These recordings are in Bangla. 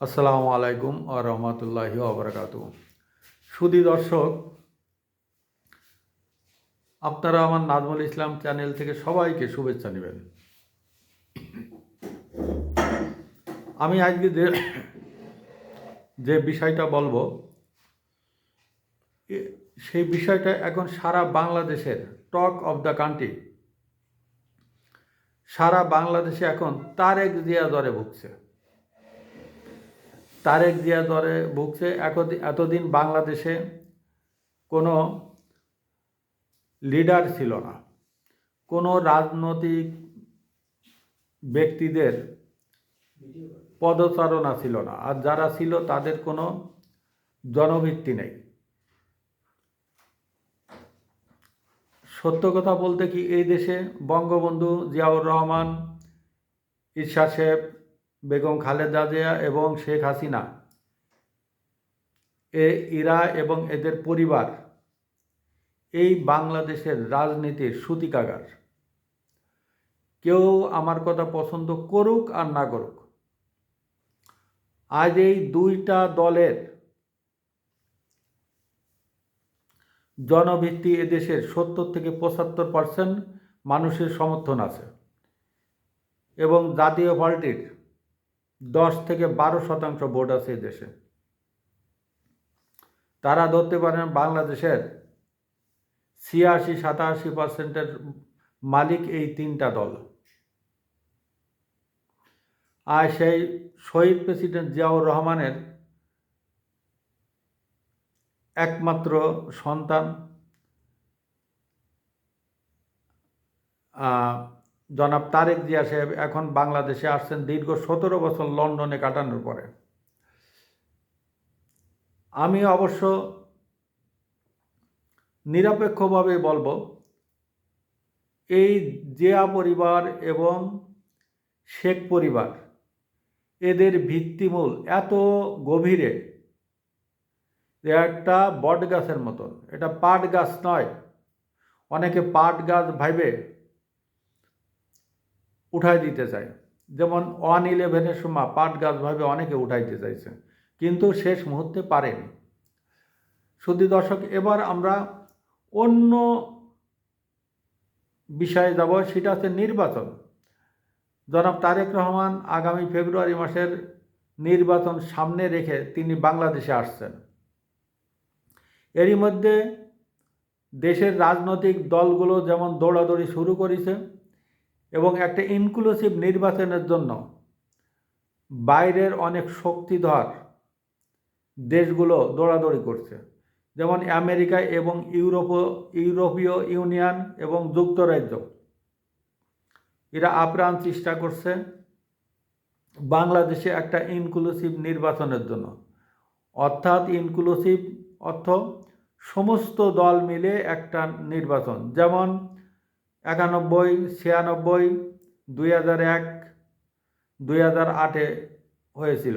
আসসালামু আলাইকুম ও রহমতুল্লাহি আবরকাত সুদী দর্শক, আপনারা আমার নাজমুল ইসলাম চ্যানেল থেকে সবাইকে শুভেচ্ছা নেবেন। আমি আজকে যে যে বিষয়টা বলব সেই বিষয়টা এখন সারা বাংলাদেশের টক অফ দ্য কান্ট্রি, সারা বাংলাদেশে এখন তারেক জিয়া দরে ভুগছে। তারেক জিয়া দরে ভুগছে। এতদিন বাংলাদেশে কোনো লিডার ছিল না। কোনো রাজনৈতিক ব্যক্তিদের পদচারণা ছিল না। আর যারা ছিল তাদের কোনো জনভিত্তি নেই। সত্য কথা বলতে কি, এই দেশে বঙ্গবন্ধু জিয়াউর রহমান, ঈর্ষা সাহেব বেগম খালেদা জিয়া এবং শেখ হাসিনা। এ ইরা এবং এদের পরিবার এই বাংলাদেশের রাজনীতির সূতিকাগার। কেউ আমার কথা পছন্দ করুক আর না করুক। আজ এই দুইটা দলের জনভিত্তি এদেশের সত্তর থেকে পঁচাত্তর পার্সেন্ট মানুষের সমর্থন আছে এবং জাতীয় পার্টির দশ থেকে বারো শতাংশ ভোট আছে এই দেশে। তারা ধরতে পারেন বাংলাদেশের ছিয়াশি, সাতাশি পার্সেন্টের মালিক এই তিনটা দল। আর সেই শহীদ প্রেসিডেন্ট জিয়াউর রহমানের একমাত্র সন্তান জনাব তারেক জিয়া সাহেব এখন বাংলাদেশে আসছেন দীর্ঘ সতেরো বছর লন্ডনে কাটানোর পরে। আমি অবশ্য নিরপেক্ষভাবে বলব, এই জিয়া পরিবার এবং শেখ পরিবার, এদের ভিত্তিমূল এত গভীরে একটা বট গাছের মতন। এটা পাট গাছ নয়, অনেকে পাট গাছ ভাইবে। উঠাই দিতে চায়। যেমন ওয়ান ইলেভেনের সময় পাট গাছ ভাবে অনেকে উঠাইতে চাইছে, কিন্তু শেষ মুহূর্তে পারেনি। শুধু দর্শক, এবার আমরা অন্য বিষয়ে যাব, সেটা হচ্ছে নির্বাচন। জনাব তারেক রহমান আগামী ফেব্রুয়ারি মাসের নির্বাচন সামনে রেখে তিনি বাংলাদেশে আসছেন। এরই মধ্যে দেশের রাজনৈতিক দলগুলো যেমন দৌড়াদৌড়ি শুরু করেছে এবং একটা ইনক্লুসিভ নির্বাচনের জন্য বাইরের অনেক শক্তিধর দেশগুলো দৌড়াদৌড়ি করছে। যেমন আমেরিকা এবং ইউরোপ, ইউরোপীয় ইউনিয়ন এবং যুক্তরাজ্য। এরা আপ্রাণ চেষ্টা করছে বাংলাদেশে একটা ইনক্লুসিভ নির্বাচনের জন্য। অর্থাৎ ইনক্লুসিভ অর্থ সমস্ত দল মিলে একটা নির্বাচন। যেমন একানব্বই, ছিয়ানব্বই, দুই হাজার এক, দুই হাজার আটে হয়েছিল।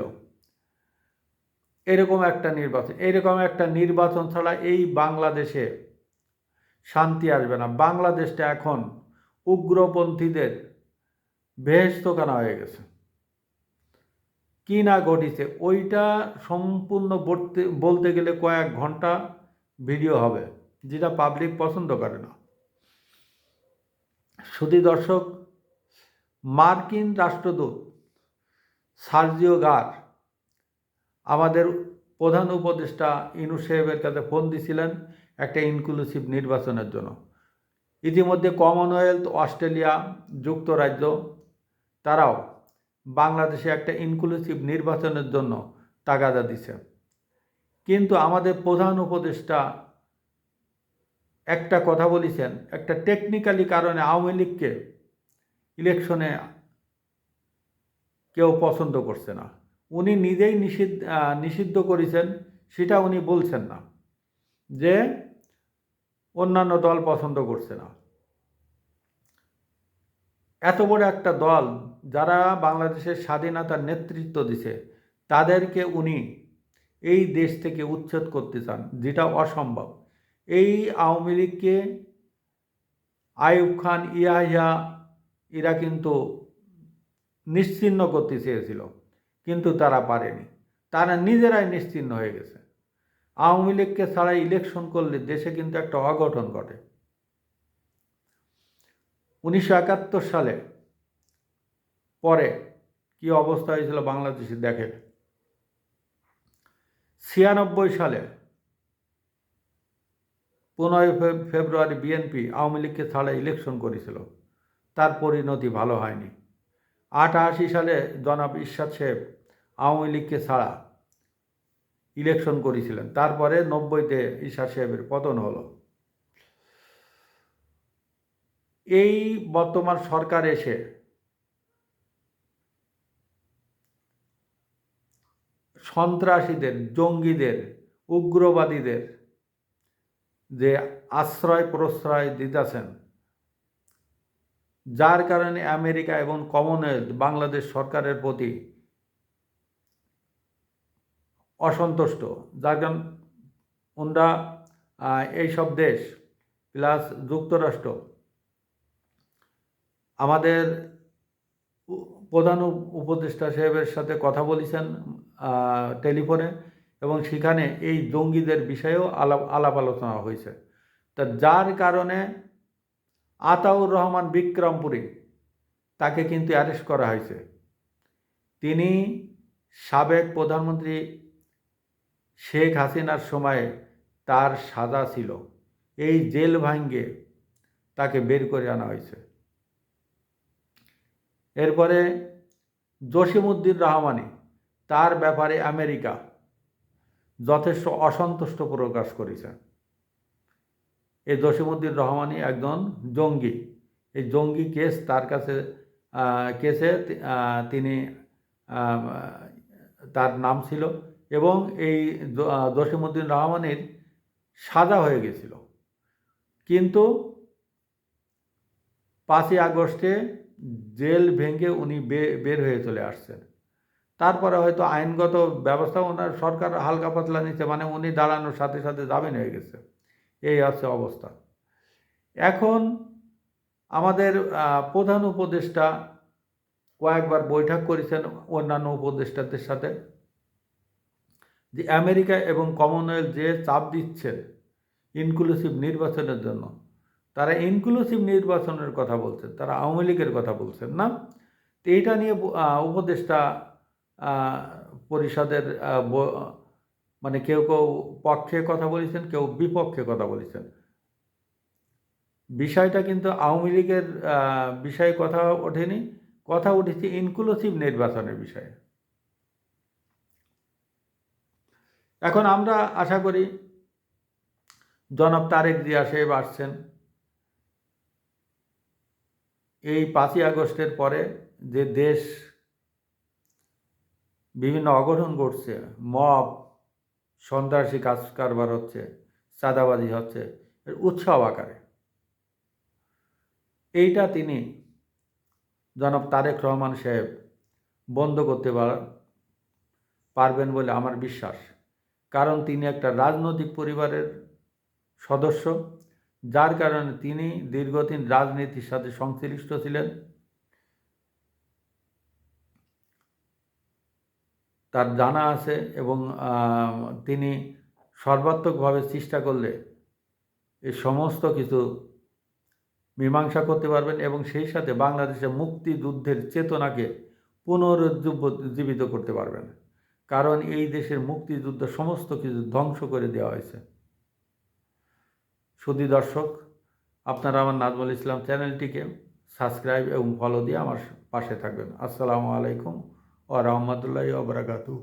এরকম একটা নির্বাচন, এরকম একটা নির্বাচন ছাড়া এই বাংলাদেশে শান্তি আসবে না। বাংলাদেশটা এখন উগ্রপন্থীদের বেহেস্তখানা হয়ে গেছে। কি না ঘটিছে, ওইটা সম্পূর্ণ বলতে বলতে গেলে কয়েক ঘণ্টা ভিডিও হবে, যেটা পাবলিক পছন্দ করে না। শুধু দর্শক, মার্কিন রাষ্ট্রদূত সার্জিও গার, আমাদের প্রধান উপদেষ্টা ইনু সাহেবের কাছে ফোন দিছিলেন একটা ইনক্লুসিভ নির্বাচনের জন্য। ইতিমধ্যে কমনওয়েলথ অস্ট্রেলিয়া যুক্তরাজ্য, তারাও বাংলাদেশে একটা ইনক্লুসিভ নির্বাচনের জন্য তাগাদা দিছে। কিন্তু আমাদের প্রধান উপদেষ্টা একটা কথা বলেছেন, একটা টেকনিক্যালি কারণে আওয়ামী লীগকে ইলেকশনে কেউ পছন্দ করছে না। উনি নিজেই নিষিদ্ধ নিষিদ্ধ করেছেন, সেটা উনি বলছেন না যে অন্যান্য দল পছন্দ করছে না। এত বড় একটা দল যারা বাংলাদেশের স্বাধীনতার নেতৃত্ব দিছে, তাদেরকে উনি এই দেশ থেকে উচ্ছেদ করতে চান, যেটা অসম্ভব। এই আওয়ামী লীগকে আইয়ুব খান, ইয়াহিয়া, এরা কিন্তু নিশ্চিহ্ন করতে চেয়েছিল, কিন্তু তারা পারেনি। তারা নিজেরাই নিশ্চিহ্ন হয়ে গেছে। আওয়ামী লীগকে ছাড়া ইলেকশন করলে দেশে কিন্তু একটা অঘটন ঘটে। উনিশশো একাত্তর সালে পরে কি অবস্থা হয়েছিল বাংলাদেশে দেখেন। ছিয়ানব্বই সালে পনেরোই ফেব্রুয়ারি বিএনপি আওয়ামী লীগকে ছাড়া ইলেকশন করেছিল। তার পরিণতি ভালো হয়নি। আটাশি সালে জনাব ঈশ্বর সাহেব আওয়ামী লীগকে ছাড়া ইলেকশন করেছিলেন। তারপরে নব্বইতে ঈশ্বর সাহেবের পতন হলো। এই বর্তমান সরকার এসে সন্ত্রাসীদের, জঙ্গিদের, উগ্রবাদীদের যে আশ্রয় প্রশ্রয় দিতেছেন। যার কারণে আমেরিকা এবং কমনওয়েলথ বাংলাদেশ সরকারের প্রতি অসন্তুষ্ট। যার কারণ ওনরা এইসব দেশ প্লাস যুক্তরাষ্ট্র আমাদের প্রধান উপদেষ্টা সাহেবের সাথে কথা বলেছেন টেলিফোনে। এবং সেখানে এই জঙ্গিদের বিষয়েও আলাপ আলাপ আলোচনা হয়েছে। তা যার কারণে আতাউর রহমান বিক্রমপুরী তাকে কিন্তু অ্যারেস্ট করা হয়েছে। তিনি সাবেক প্রধানমন্ত্রী শেখ হাসিনার সময়ে তার সাজা ছিল। এই জেল ভাঙ্গে তাকে বের করে আনা হয়েছে। এরপরে জসিমুদ্দিন রহমানি তার ব্যাপারে আমেরিকা যথেষ্ট অসন্তুষ্ট প্রকাশ করেছে। এই জসিমুদ্দিন রহমানি একজন জঙ্গি। এই জঙ্গি কেস তার কাছে কেসে তিনি তার নাম ছিল এবং এই জসিমুদ্দিন রহমানের সাজা হয়ে গেছিল। কিন্তু পাঁচই আগস্টে জেল ভেঙে উনি বের হয়ে চলে আসছেন। তারপরে হয়তো আইনগত ব্যবস্থা ওনার সরকার হালকা পাতলা নিচ্ছে মানে উনি দাঁড়ানোর সাথে সাথে জামিন হয়ে গেছে। এই আছে অবস্থা। এখন আমাদের প্রধান উপদেষ্টা কয়েকবার বৈঠক করেছেন অন্যান্য উপদেষ্টাদের সাথে। যে আমেরিকা এবং কমনওয়েলথ যে চাপ দিচ্ছেন ইনক্লুসিভ নির্বাচনের জন্য, তারা ইনক্লুসিভ নির্বাচনের কথা বলছেন, তারা আওয়ামী লীগের কথা বলছেন না? তো এইটা নিয়ে উপদেষ্টা পরিষদের মানে কেউ কেউ পক্ষে কথা বলেছেন, কেউ বিপক্ষে কথা বলেছেন। বিষয়টা কিন্তু আওয়ামী লীগের বিষয়ে কথা ওঠেনি, কথা উঠেছে ইনক্লুসিভ নির্বাচনের বিষয়ে। এখন আমরা আশা করি জনাব তারেক জিয়া সাহেব আসছেন। এই পাঁচই আগস্টের পরে যে দেশ বিভিন্ন অঘটন ঘটছে। মব, সন্ত্রাসী কাজ কারবার হচ্ছে, চাঁদাবাজি হচ্ছে উৎসব আকারে। এইটা তিনি জনাব তারেক রহমান সাহেব বন্ধ করতে পারবেন বলে আমার বিশ্বাস। কারণ তিনি একটা রাজনৈতিক পরিবারের সদস্য, যার কারণে তিনি দীর্ঘদিন রাজনীতির সাথে সংশ্লিষ্ট ছিলেন। তার জানা আছে এবং তিনি সর্বাত্মকভাবে চেষ্টা করলে এই সমস্ত কিছু মীমাংসা করতে পারবেন এবং সেই সাথে বাংলাদেশের মুক্তিযুদ্ধের চেতনাকে পুনরুজ্জীবিত করতে পারবেন। কারণ এই দেশের মুক্তিযুদ্ধ সমস্ত কিছু ধ্বংস করে দেওয়া হয়েছে। সুদী দর্শক, আপনারা আমার নাজমুল ইসলাম চ্যানেলটিকে সাবস্ক্রাইব এবং ফলো দিয়ে আমার পাশে থাকবেন। আসসালামু আলাইকুম। ও রহমতুল্লাহ ওবরাকাতু